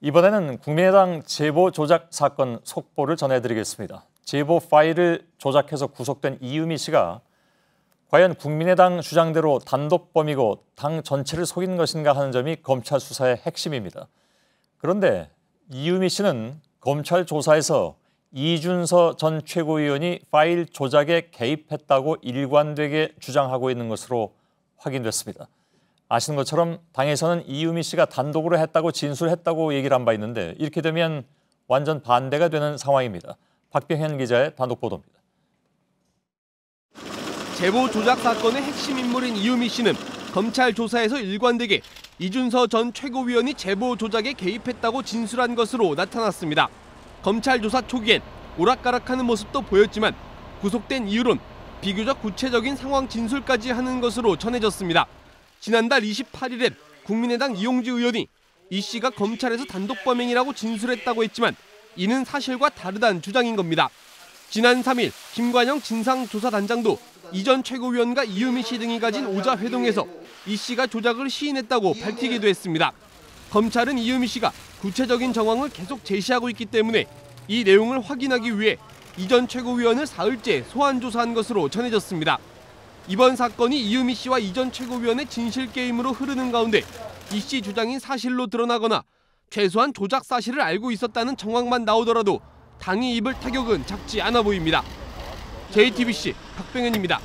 이번에는 국민의당 제보 조작 사건 속보를 전해드리겠습니다. 제보 파일을 조작해서 구속된 이유미 씨가 과연 국민의당 주장대로 단독범이고 당 전체를 속인 것인가 하는 점이 검찰 수사의 핵심입니다. 그런데 이유미 씨는 검찰 조사에서 이준서 전 최고위원이 파일 조작에 개입했다고 일관되게 주장하고 있는 것으로 확인됐습니다. 아시는 것처럼 당에서는 이유미 씨가 단독으로 했다고 진술했다고 얘기를 한 바 있는데 이렇게 되면 완전 반대가 되는 상황입니다. 박병현 기자의 단독 보도입니다. 제보 조작 사건의 핵심 인물인 이유미 씨는 검찰 조사에서 일관되게 이준서 전 최고위원이 제보 조작에 개입했다고 진술한 것으로 나타났습니다. 검찰 조사 초기엔 오락가락하는 모습도 보였지만 구속된 이유론 비교적 구체적인 상황 진술까지 하는 것으로 전해졌습니다. 지난달 28일엔 국민의당 이용주 의원이 이 씨가 검찰에서 단독 범행이라고 진술했다고 했지만 이는 사실과 다르다는 주장인 겁니다. 지난 3일 김관영 진상조사단장도 이전 최고위원과 이유미 씨 등이 가진 오자 회동에서 이 씨가 조작을 시인했다고 밝히기도 했습니다. 검찰은 이유미 씨가 구체적인 정황을 계속 제시하고 있기 때문에 이 내용을 확인하기 위해 이전 최고위원을 사흘째 소환 조사한 것으로 전해졌습니다. 이번 사건이 이유미 씨와 이전 최고위원의 진실 게임으로 흐르는 가운데 이 씨 주장이 사실로 드러나거나 최소한 조작 사실을 알고 있었다는 정황만 나오더라도 당이 입을 타격은 작지 않아 보입니다. JTBC 박병현입니다.